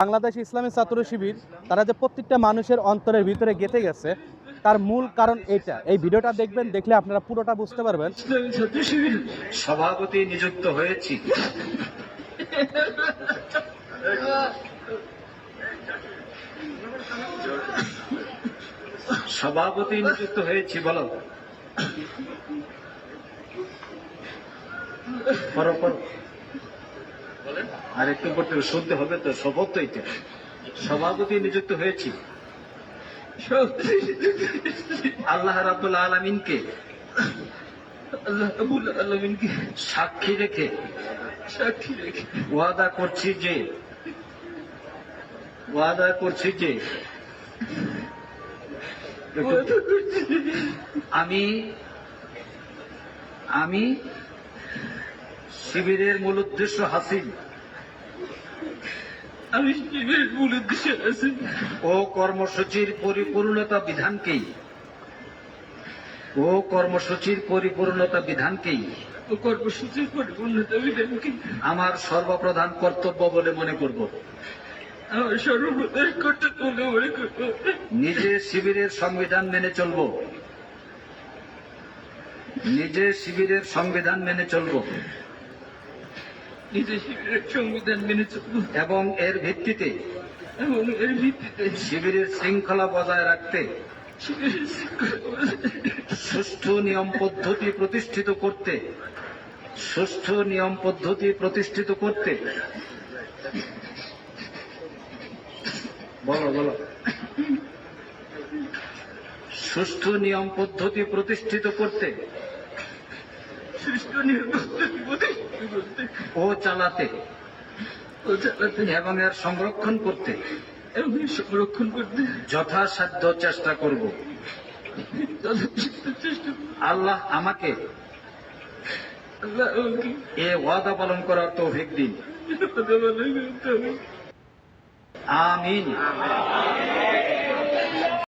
বাংলাদেশ ইসলামী ছাত্র শিবির, তারা যে প্রত্যেকটা মানুষের অন্তরের ভিতরে গেঁথে গেছে, তার মূল কারণ এইটা। এই ভিডিওটা দেখবেন, দেখলে আপনারা পুরোটা বুঝতে পারবেন। সভাপতি নিযুক্ত হয়েছি। সভাপতি নিযুক্ত হয়েছি, বলো। করো আর একটু করতে শুনতে হবে তো শপথ তো এটা সভাপতি নিযুক্ত হয়েছি। আল্লাহ রাবুল আলমিনকে আলমিনকে সাক্ষী রেখে সাক্ষী রেখে ওয়াদা করছি যে, ওয়াদা করছি যে আমি আমি শিবিরের মূল উদ্দেশ্য হাসিল। আমি শিবিরের মূল উদ্দেশ্যে আছি ও কর্মসূচির পরিপূর্ণতা বিধানকেই। ও কর্মসূচির পরিপূর্ণতা বিধানকেই। ও কর্মসূচির পরিপূর্ণতা বিধানকে আমার সর্বপ্রধান কর্তব্য বলে মনে করব। আমার সর্বপ্রধান কর্তব্য বলে মনে করব। নিজে শিবিরের সংবিধান মেনে চলব। নিজে শিবিরের সংবিধান মেনে চলব। নিজে শিবিরের সংবিধান মেনে এবং এর ভিত্তিতে এবং এর ভিত্তিতে শিবিরের শৃঙ্খলা বজায় রাখতে সুষ্ঠু নিয়ম পদ্ধতি প্রতিষ্ঠিত করতে, সুষ্ঠু নিয়ম পদ্ধতি প্রতিষ্ঠিত করতে। বলো বলো। সুষ্ঠু নিয়ম পদ্ধতি প্রতিষ্ঠিত করতে সুষ্ঠু নিরাপত্তা প্রতিষ্ঠিত করতে ও চালাতে। ও চালাতে। এবং এর সংরক্ষণ করতে। এবং সংরক্ষণ করতে। যথাসাধ্য চেষ্টা করব। আল্লাহ আমাকে এ ওয়াদা পালন করার তৌফিক দিন। আমিন।